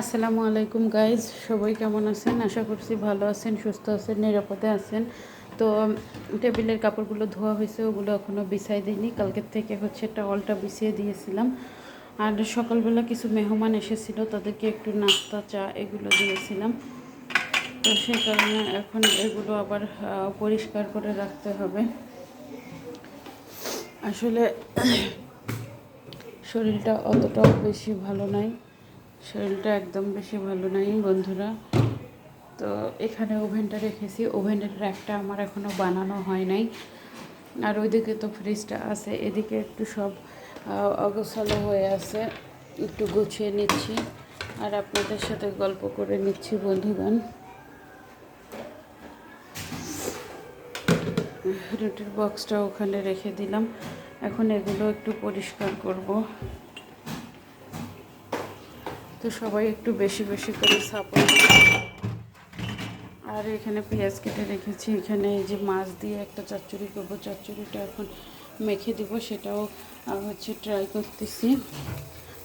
আসসালামু আলাইকুম গাইজ সবাই কেমন আছেন? আশা করছি ভালো আছেন, সুস্থ আছেন, নিরাপদে আছেন। তো টেবিলের কাপড়গুলো ধোয়া হয়েছে, ওগুলো এখনও বিছাই দিইনি। কালকের থেকে হচ্ছে একটা অলটা বিছিয়ে দিয়েছিলাম। আর সকালবেলা কিছু মেহমান এসেছিল, তাদেরকে একটু নাস্তা, চা এগুলো দিয়েছিলাম। তো সেই কারণে এখন এগুলো আবার পরিষ্কার করে রাখতে হবে। আসলে শরীরটা অতটাও বেশি ভালো নাই। শরীরটা একদম বেশি ভালো নাই বন্ধুরা। তো এখানে ওভেনটা রেখেছি। ওভেনের র্যাকটা আমার এখনও বানানো হয় নাই। আর ওইদিকে তো ফ্রিজটা আছে। এদিকে একটু সব অগোছালো হয়ে আছে। একটু গুছিয়ে নিচ্ছি। আর আপনাদের সাথে গল্প করে নিচ্ছি, বন্ধুগণ। রুটির বক্সটা ওখানে রেখে দিলাম। এখন এগুলো একটু পরিষ্কার করব। তো সবাই একটু বেশি বেশি করে সাপোর্ট আর এখানে পেঁয়াজ কেটে রেখেছি। এখানে এই যে মাছ দিয়ে একটা চচ্চড়ি করব। চচ্চড়িটা এখন মেখে দিব, সেটাও হচ্ছে ট্রাই করতেছি।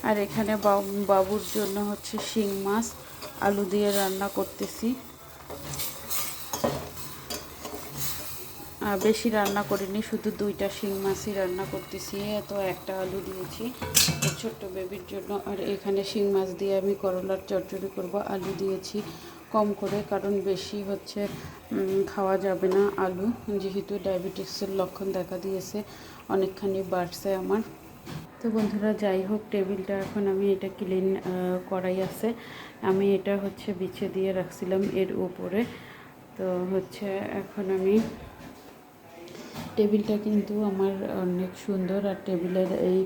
আর এখানে বাবু- বাবুর জন্য হচ্ছে শিং মাছ, আলু দিয়ে রান্না করতেছি। বেশি রান্না করিনি, শুধু দুইটা শিং মাছই রান্না করতেছি। তো একটা আলু দিয়েছি ছোট্ট বেবির জন্য। আর এখানে শিং মাছ দিয়ে আমি করলার চচ্চড়ি করব। আলু দিয়েছি কম করে, কারণ বেশি হচ্ছে খাওয়া যাবে না আলু। যেহেতু ডায়াবেটিক্সের লক্ষণ দেখা দিয়েছে, অনেকখানি বাড়ছে আমার। তো বন্ধুরা, যাই হোক, টেবিলটা এখন আমি এটা ক্লিন করাই আছে। আমি এটা হচ্ছে বিছে দিয়ে রাখছিলাম এর উপরে। তো হচ্ছে এখন আমি টেবিলটা কিন্তু আমার অনেক সুন্দর আর টেবিলের এই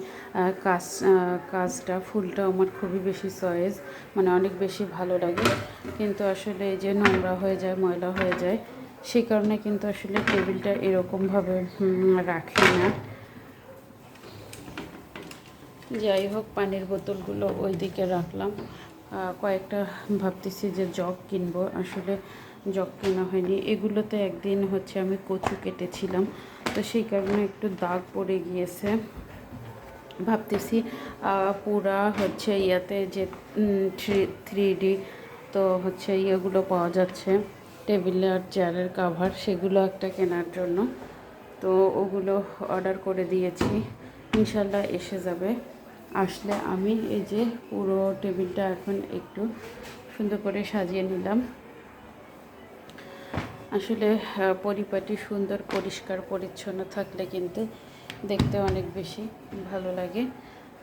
কাজ কাজটা, ফুলটা আমার খুবই বেশি চয়েস মানে অনেক বেশি ভালো লাগে। কিন্তু আসলে এই যে নোংরা হয়ে যায়, ময়লা হয়ে যায়, সেই কারণে কিন্তু আসলে টেবিলটা এরকমভাবে রাখি না। যাই হোক, পানির বোতলগুলো ওই দিকে রাখলাম কয়েকটা ভাবতেছি যে জগ কিনবো। আসলে জগ কেনা হয়নি। এগুলোতে একদিন হচ্ছে আমি কচু কেটেছিলাম। তো সেই কারণে একটু দাগ পড়ে গিয়েছে। ভাবতেছি পুরা হচ্ছে ইয়াতে যে থ্রি থ্রি ডি তো হচ্ছে ইয়েগুলো পাওয়া যাচ্ছে। টেবিলে আর চেয়ারের কাভার, সেগুলো একটা কেনার জন্য। তো ওগুলো অর্ডার করে দিয়েছি। ইনশাল্লাহ এসে যাবে। আসলে আমি এই যে পুরো টেবিলটা এখন একটু সুন্দর করে সাজিয়ে নিলাম। আসলে পরিপাটি, সুন্দর, পরিষ্কার, পরিচ্ছন্ন থাকলে কিন্তু দেখতে অনেক বেশি ভালো লাগে।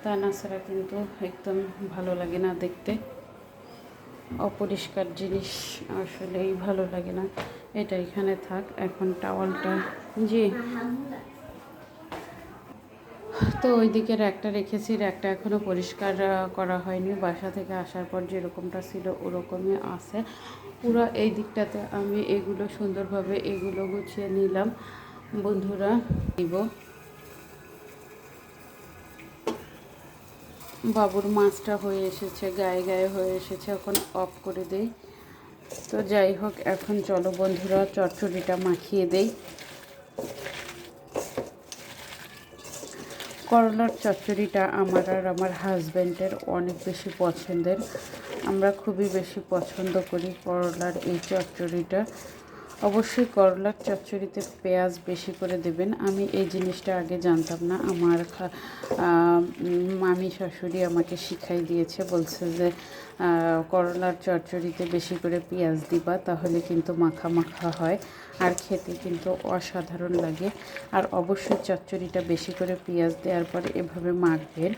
তা না ছাড়া কিন্তু একদম ভালো লাগে না দেখতে। অপরিষ্কার জিনিস আসলেই ভালো লাগে না। এটা এখানে থাক, এখন টাওয়ালটা জি। তো ওই দিকে র্যাকটা রেখেছি র্যাকটা এখনও পরিষ্কার করা হয়নি। বাসা থেকে আসার পর যেরকমটা ছিল ওরকমই আছে। পুরো এই দিকটাতে আমি এগুলো সুন্দরভাবে এগুলো গুছিয়ে নিলাম। বন্ধুরা দিব বাবুর মাছটা হয়ে এসেছে, গায়ে গায়ে হয়ে এসেছে, এখন অফ করে দেই। তো যাই হোক, এখন চলো বন্ধুরা চচ্চড়িটা মাখিয়ে দেই। করলার চচ্চড়িটা আমার আর আমার হাজব্যান্ডের অনেক বেশি পছন্দের। আমরা খুবই বেশি পছন্দ করি করলার এই চচ্চড়িটা। অবশ্যই করলার চচ্চড়িতে পেঁয়াজ বেশি করে দেবেন। আমি এই জিনিসটা আগে জানতাম না। আমার মামি, শাশুড়ি আমাকে শিখাই দিয়েছে, বলছে যে করলার চচ্চড়িতে বেশি করে পেঁয়াজ দিবা, তাহলে কিন্তু মাখা মাখা হয় আর খেতে কিন্তু অসাধারণ লাগে। আর অবশ্যই চচ্চড়িটা বেশি করে পেঁয়াজ দেওয়ার পরে এভাবে মাখবেন।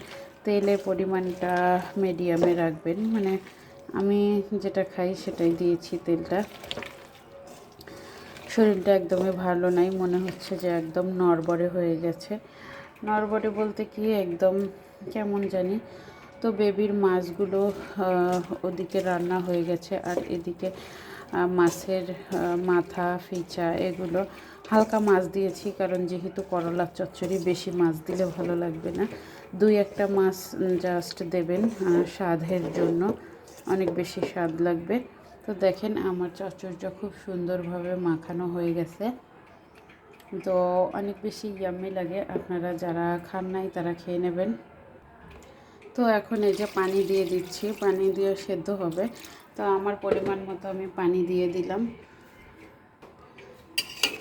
তেলের পরিমাণটা মিডিয়ামে রাখবেন। মানে আমি যেটা খাই সেটাই দিয়েছি তেলটা। শরীরটা একদমই ভালো নাই, মনে হচ্ছে যে একদম নড়বড়ে হয়ে গেছে। নড়বড়ে বলতে কি, একদম কেমন জানি। তো বেবির মাছগুলো ওদিকে রান্না হয়ে গেছে আর এদিকে মাছের মাথা, ফিচা এগুলো হালকা মাছ দিয়েছি কারণ যেহেতু করলার চচ্চড়ি বেশি মাছ দিলে ভালো লাগবে না। দুই একটা মাছ জাস্ট দেবেন স্বাদের জন্য, অনেক বেশি স্বাদ লাগবে। তো দেখেন আমার চচ্চড়িটা খুব সুন্দরভাবে মাখানো হয়ে গেছে। তো অনেক বেশি ইয়াম্মি লাগে। আপনারা যারা খান নাই তারা খেয়ে নেবেন। তো এখন এই যে পানি দিয়ে দিচ্ছি। পানি দিয়ে সেদ্ধ হবে। তো আমার পরিমাণ মতো আমি পানি দিয়ে দিলাম।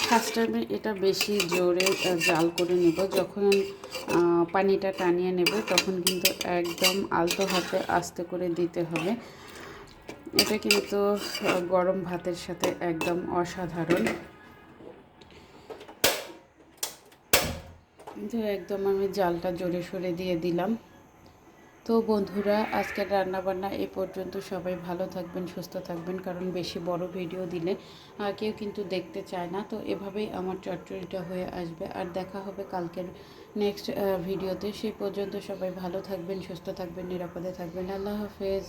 ফার্স্ট টাইমে এটা বেশি জোরে জাল করে নেব। যখন পানিটা টানিয়ে নেবে তখন কিন্তু একদম আলতো হাতে আস্তে করে দিতে হবে। এটা কিন্তু গরম ভাতের সাথে একদম অসাধারণ। তো একদম আমি জালটা জোরে সরে দিয়ে দিলাম। তো বন্ধুরা, আজকের রান্নাবান্না এই পর্যন্ত সবাই ভালো থাকবেন, সুস্থ থাকবেন, কারণ বেশি বড় ভিডিও দিলে কেউ কিন্তু দেখতে চায় না। তো এভাবেই আমার চটচড়িটা হয়ে আসবে। আর দেখা হবে কালকের নেক্সট ভিডিওতে। সেই পর্যন্ত সবাই ভালো থাকবেন, সুস্থ থাকবেন, নিরাপদে থাকবেন। আল্লাহ হাফেজ।